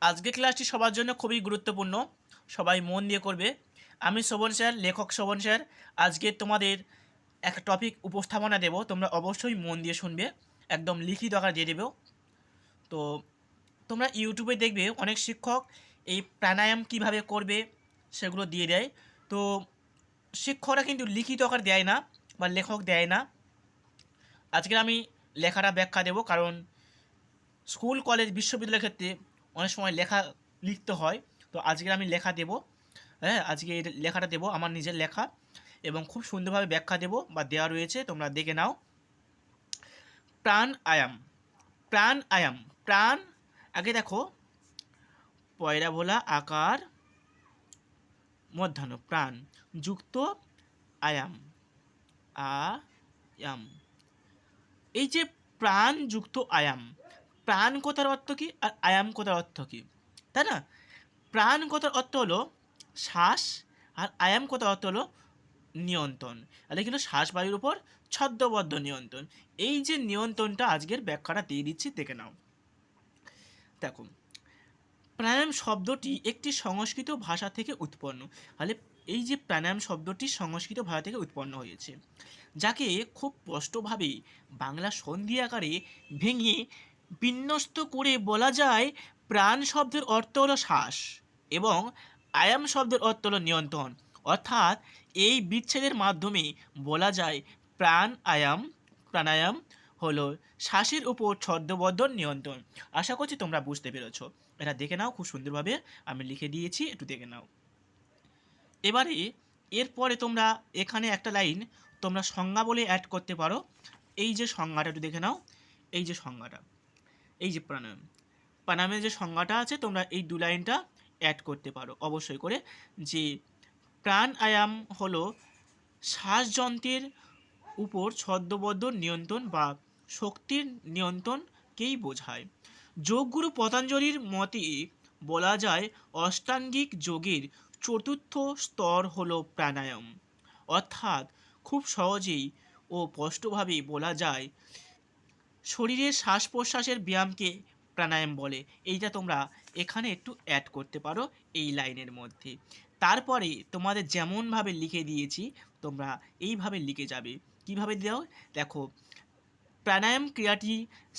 আজকে ক্লাসটি সবার জন্য খুবই গুরুত্বপূর্ণ। সবাই মন দিয়ে করবে। আমি শোভন স্যার, লেখক শোভন স্যার। আজকে তোমাদের একটা টপিক উপস্থাপনা দেব। তোমরা অবশ্যই মন দিয়ে শুনবে। একদম লিখিত আকার দিয়ে দেবো। তো তোমরা ইউটিউবে দেখবে অনেক শিক্ষক এই প্রাণায়াম কীভাবে করবে সেগুলো দিয়ে দেয়। তো শিক্ষকরা কিন্তু লিখিত আকার দেয় না বা লেখক দেয় না। আজকে আমি লেখাটা ব্যাখ্যা দেবো। কারণ স্কুল কলেজ বিশ্ববিদ্যালয়ের ক্ষেত্রে অনেক সময় লেখা লিখতে হয়। তো আজকে আমি লেখা দেব। হ্যাঁ আজকে এই লেখাটা দেবো, আমার নিজের লেখা। এবং খুব সুন্দরভাবে ব্যাখ্যা দেবো বা দেওয়া রয়েছে, তোমরা দেখে নাও। প্রাণ আয়াম প্রাণ আয়াম প্রাণ আগে দেখো পয়রা ভোলা আকার, মধ্যাহ্ন, প্রাণ, যুক্ত, আয়াম। আয়াম। এই যে প্রাণ, যুক্ত, আয়াম প্রাণ কথার অর্থ কি আর আয়াম কথার অর্থ কি? তাই না? প্রাণ কথার অর্থ হলো শ্বাস আর আয়াম কথার অর্থ হলো নিয়ন্ত্রণ। তাহলে কিন্তু শ্বাস বায়ুর উপর ছদ্মবদ্ধ নিয়ন্ত্রণ। এই যে নিয়ন্ত্রণটা আজকের ব্যাখ্যাটা দিয়ে দিচ্ছি, দেখে নাও। দেখো, প্রাণায়াম শব্দটি একটি সংস্কৃত ভাষা থেকে উৎপন্ন। তাহলে এই যে প্রাণায়াম শব্দটি সংস্কৃত ভাষা থেকে উৎপন্ন হয়েছে, যাকে খুব স্পষ্টভাবে বাংলা সন্ধি আকারে ভেঙে বিন্যস্ত করে বলা যায় প্রাণ শব্দের অর্থ হলো শ্বাস এবং আয়াম শব্দের অর্থ হলো নিয়ন্ত্রণ। অর্থাৎ এই বিচ্ছেদের মাধ্যমে বলা যায় প্রাণ আয়াম, প্রাণায়াম হলো শ্বাসের উপর ছদ্মবদ্ধ নিয়ন্ত্রণ। আশা করছি তোমরা বুঝতে পেরেছ। এটা দেখে নাও, খুব সুন্দরভাবে আমি লিখে দিয়েছি, একটু দেখে নাও। এবারে এরপরে তোমরা এখানে একটা লাইন তোমরা সংজ্ঞা বলে অ্যাড করতে পারো। এই যে সংজ্ঞাটা একটু দেখে নাও। এই যে সংজ্ঞাটা। এই যে প্রাণায়াম। প্রাণায়ামের যে সংজ্ঞাটা আছে, তোমরা এই দু লাইনটা অ্যাড করতে পারো। অবশ্যই করে যে প্রাণায়াম হলো শ্বাসযন্ত্রের উপর ছদ্মবদ্ধ নিয়ন্ত্রণ বা শক্তির নিয়ন্ত্রণকেই বোঝায়। যোগগুরু পতঞ্জলির মতে বলা যায়, অষ্টাঙ্গিক যোগের চতুর্থ স্তর হল প্রাণায়াম। অর্থাৎ খুব সহজেই ও স্পষ্টভাবেই বলা যায় শরীরের শ্বাস প্রশ্বাসের ব্যায়ামকে প্রাণায়াম বলে। এইটা তোমরা এখানে একটু অ্যাড করতে পারো এই লাইনের মধ্যে। তারপরে তোমাদের যেমনভাবে লিখে দিয়েছি, তোমরা এইভাবে লিখে যাবে। কীভাবে দাও? দেখো, প্রাণায়াম ক্রিয়াটি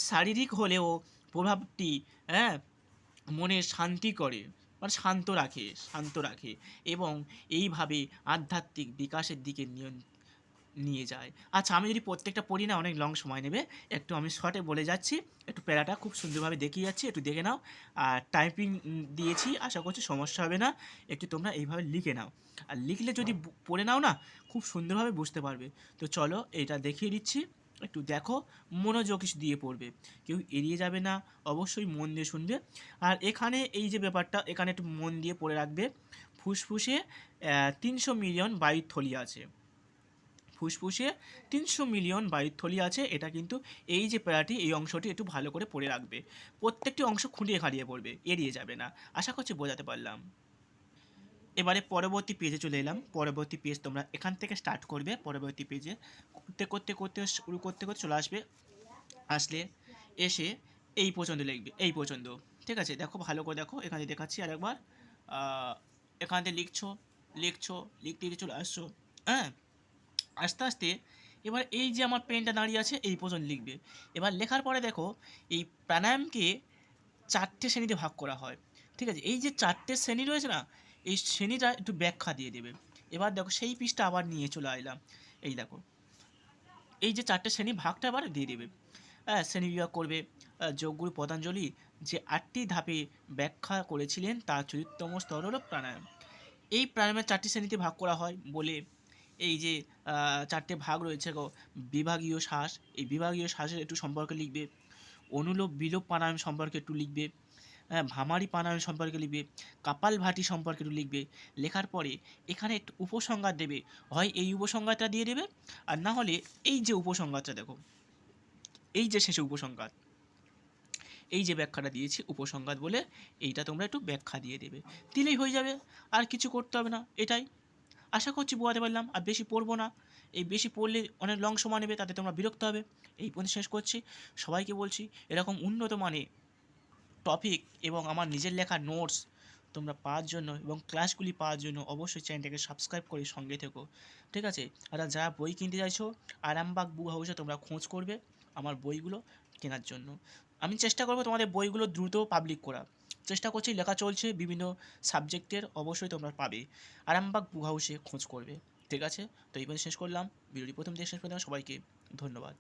শারীরিক হলেও প্রভাবটি হ্যাঁ মনে শান্তি করে মানে শান্ত রাখে শান্ত রাখে। এবং এইভাবে আধ্যাত্মিক বিকাশের দিকে নিয়ন নিয়ে যায়। আচ্ছা আমি যদি প্রত্যেকটা পড়ি না, অনেক লং সময় নেবে। একটু আমি শর্টে বলে যাচ্ছি। একটু প্যারাটা খুব সুন্দরভাবে দেখিয়ে যাচ্ছি, একটু দেখে নাও। আর টাইপিং দিয়েছি, আশা করছি সমস্যা হবে না। একটু তোমরা এইভাবে লিখে নাও। আর লিখলে যদি পড়ে নাও না, খুব সুন্দরভাবে বুঝতে পারবে। তো চলো, এটা দেখিয়ে দিচ্ছি। একটু দেখো, মনোযোগ দিয়ে পড়বে। কেউ এড়িয়ে যাবে না, অবশ্যই মন দিয়ে শুনবে। আর এখানে এই যে ব্যাপারটা, এখানে একটু মন দিয়ে পড়ে রাখবে। ফুসফুসে তিনশো মিলিয়ন বায়ুর থলি আছে। ফুসফুসে তিনশো মিলিয়ন বায়ুর থলি আছে। এটা কিন্তু এই যে প্যারাটি এই অংশটি একটু ভালো করে পড়ে রাখবে। প্রত্যেকটি অংশ খুঁটিয়ে খাড়িয়ে পড়বে, এড়িয়ে যাবে না। আশা করছি বোঝাতে পারলাম। এবারে পরবর্তী পেজে চলে এলাম। পরবর্তী পেজ তোমরা এখান থেকে স্টার্ট করবে। পরবর্তী পেজে করতে করতে করতে, শুরু করতে করতে চলে আসবে। আসলে এসে এই পর্যন্ত লিখবে, এই পর্যন্ত। ঠিক আছে? দেখো, ভালো করে দেখো। এখানে দেখাচ্ছি আর একবার এখান থেকে লিখছো লিখছো, লিখতে লিখতে চলে আসছো। হ্যাঁ? আস্তে আস্তে এবার এই যে আমার পেনটা দাঁড়িয়ে আছে, এই পর্যন্ত লিখবে। এবার লেখার পরে দেখো, এই প্রাণায়ামকে চারটে শ্রেণীতে ভাগ করা হয়। ঠিক আছে? এই যে চারটে শ্রেণি রয়েছে না, এই শ্রেণীটা একটু ব্যাখ্যা দিয়ে দেবে। এবার দেখো, সেই পিসটা আবার নিয়ে চলে আইলাম। এই দেখো, এই যে চারটে শ্রেণি ভাগটা আবার দিয়ে দেবে। হ্যাঁ শ্রেণি বিভাগ করবে যোগগুরু পতঞ্জলি যে আটটি ধাপে ব্যাখ্যা করেছিলেন, তার চতুর্থতম স্তর হলো প্রাণায়াম। এই প্রাণায়ামের চারটি শ্রেণীতে ভাগ করা হয় বলে এই যে চারটে ভাগ রয়েছে গো, বিভাগীয় শ্বাস এই বিভাগীয় শ্বাসের একটু সম্পর্কে লিখবে। অনুলোপ বিলোপ প্রাণায়াম সম্পর্কে একটু লিখবে। হ্যাঁ ভামারি প্রাণায়াম সম্পর্কে লিখবে। কাপাল ভাটি সম্পর্কে একটু লিখবে। লেখার পরে এখানে একটু উপসংহার দেবে। হয় এই উপসংহারটা দিয়ে দেবে, আর না হলে এই যে উপসংহারটা দেখো, এই যে শেষে উপসংহার, এই যে ব্যাখ্যাটা দিয়েছি উপসংহার বলে এইটা তোমরা একটু ব্যাখ্যা দিয়ে দেবে। দিলেই হয়ে যাবে, আর কিছু করতে হবে না, এটাই। আশা করছি বোঝাতে পারলাম, আর বেশি পড়ব না। এই বেশি পড়লে অনেক লং সময় নেবে, তাতে তোমরা বিরক্ত হবে। এই পর্যন্ত শেষ করছি। সবাইকে বলছি, এরকম উন্নত মানে টপিক এবং আমার নিজের লেখা নোটস তোমরা পাওয়ার জন্য এবং ক্লাসগুলি পাওয়ার জন্য অবশ্যই চ্যানেলটাকে সাবস্ক্রাইব করে সঙ্গে থেকো। ঠিক আছে? আর যারা বই কিনতে চাইছো, আরামবাগ বুক হাউসে তোমরা খোঁজ করবে আমার বইগুলো কেনার জন্য। আমি চেষ্টা করব তোমাদের বইগুলো দ্রুত পাবলিক করা চেষ্টা করছি, লেখা চলছে, বিভিন্ন সাবজেক্টের অবশ্যই তোমরা পাবে। আরামবাগ বুক হাউসে খোঁজ করবে, ঠিক আছে? তো এই শেষ করলাম। ভিডিওটি প্রথম থেকে শেষ পর্যন্ত সবাইকে ধন্যবাদ।